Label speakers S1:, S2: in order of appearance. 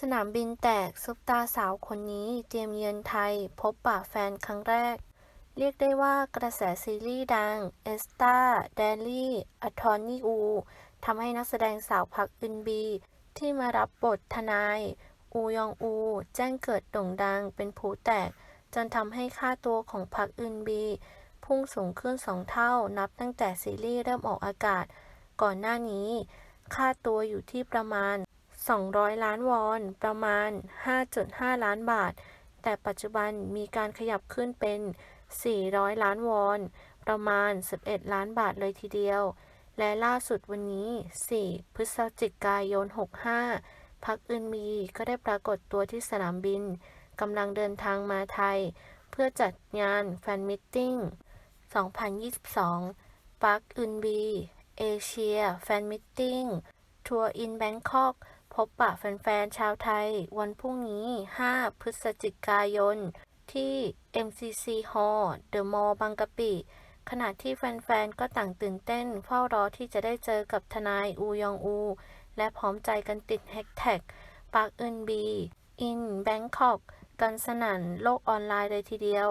S1: สนามบินแตกซุปตาสาวคนนี้เตรียมเยือนไทย พบปะแฟนครั้งแรก เรียกได้ว่ากระแสซีรีส์ดัง เอสตาแดนลี่อทอร์นี่อูทำให้นักแสดงสาวพักอึนบี ที่มารับบททนาย อูยองอู แจ้งเกิดโด่งดังเป็นผู้แตก จนทำให้ค่าตัวของพักอึนบี พุ่งสูงขึ้นสองเท่านับตั้งแต่ซีรีส์เริ่มออกอากาศ ก่อนหน้านี้ ค่าตัวอยู่ที่ประมาณ 200 ล้านวอน ประมาณ 5.5 ล้านบาท แต่ปัจจุบันมีการขยับขึ้นเป็น 400 ล้านวอน ประมาณ 11 ล้านบาทเลยทีเดียว และล่าสุดวันนี้ 4 พฤศจิกายน 65 พักอึนมีก็ได้ปรากฏตัวที่สนามบินกำลังเดินทางมาไทย เพื่อจัดงานแฟนมิทติ้ง 2022 ปักอึนบี เอเชีย แฟนมิทติ้ง ทัวร์อินแบงคอก พบปะแฟนๆ ชาวไทย วันพรุ่งนี้ 5 พฤศจิกายน ที่ MCC Hall The Mall บางกะปิ ขณะที่แฟนๆ ก็ต่างตื่นเต้น เฝ้ารอที่จะได้เจอกับทนายอูยองอู และพร้อมใจกันติดแฮชแท็กปักอึนบี in Bangkok กันสนั่นโลกออนไลน์เลยทีเดียว